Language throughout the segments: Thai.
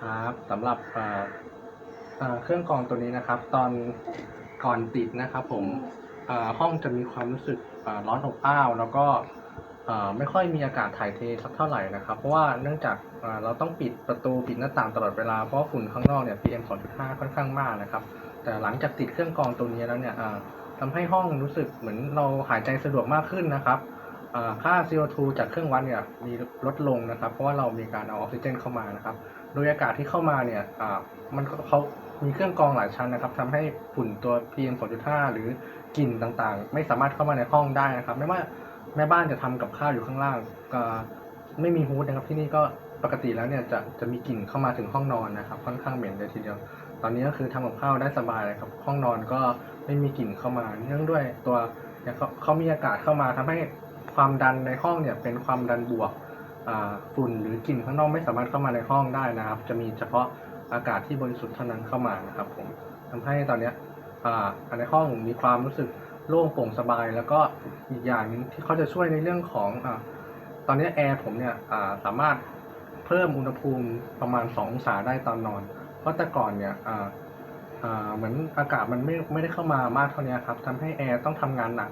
ครับสำหรับเครื่องกรองตัวนี้นะครับ ตอนก่อนติดนะครับ ผมห้องจะมีความรู้สึกร้อนอบอ้าว แล้วก็ไม่ค่อยมีอากาศถ่ายเทสักเท่าไหร่นะครับ เพราะว่าเนื่องจากเราต้องปิดประตูปิดหน้าต่างตลอดเวลา เพราะฝุ่นข้างนอกเนี่ย PM 2.5 ค่อนข้างมากนะครับ แต่หลังจากติดเครื่องกรองตัวนี้แล้วเนี่ยทำให้ห้องรู้สึกเหมือนเราหายใจสะดวกมากขึ้นนะครับ ค่า CO2 จากเครื่องวัดเนี่ยมีลดลงนะครับ เพราะว่าเรามีการเอาออกซิเจนเข้ามานะครับ โดยอากาศที่เข้ามาเนี่ยมันเขามีเครื่องกรองหลายชั้นนะครับทำให้ฝุ่นตัว PM 2.5 หรือกลิ่นต่างๆ ไม่สามารถเข้ามาในห้องได้นะครับ ไม่ว่าแม่บ้านจะทำกับข้าวอยู่ข้างล่างก็ไม่มีฮูดนะครับที่นี่ก็ปกติแล้วเนี่ยจะจะมีกลิ่นเข้ามาถึงห้องนอนนะครับ ค่อนข้างเหม็นเลยทีเดียว ตอนนี้ก็คือทำกับข้าวได้สบายเลยครับห้องนอนก็ไม่มีกลิ่นเข้ามาเนื่องด้วยตัวเขาเขามีอากาศเข้ามาทำให้ ความดันในห้องเนี่ยเป็นความดันบวกอ่าฝุ่นหรือกลิ่นข้างนอกไม่สามารถเข้ามาในห้องได้นะครับ จะมีเฉพาะอากาศที่บริสุทธิ์เท่านั้นเข้ามานะครับผมทำให้ตอนเนี้ยอ่าในห้องมีความรู้สึกโล่งโปร่งสบาย แล้วก็อีกอย่างนึงที่เขาจะช่วยในเรื่องของอ่าตอนนี้แอร์ผมเนี่ยอ่าสามารถเพิ่มอุณหภูมิประมาณ 2 องศาได้ตอนนอน เพราะแต่ก่อนเนี่ยอ่าอ่าเหมือนอากาศมันไม่ไม่ได้เข้ามามากเท่านี้ครับทำให้แอร์ต้องทำงานหนัก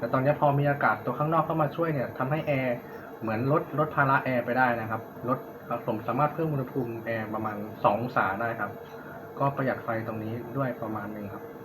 แต่ตอนนี้พอมีอากาศตัวข้างนอกเข้ามาช่วยเนี่ยทำให้แอร์เหมือนลดลดภาระแอร์ไปได้นะครับลดผมสามารถเพิ่มอุณหภูมิแอร์ประมาณ2องศาได้ครับ ก็ประหยัดไฟตรงนี้ด้วยประมาณหนึ่งครับ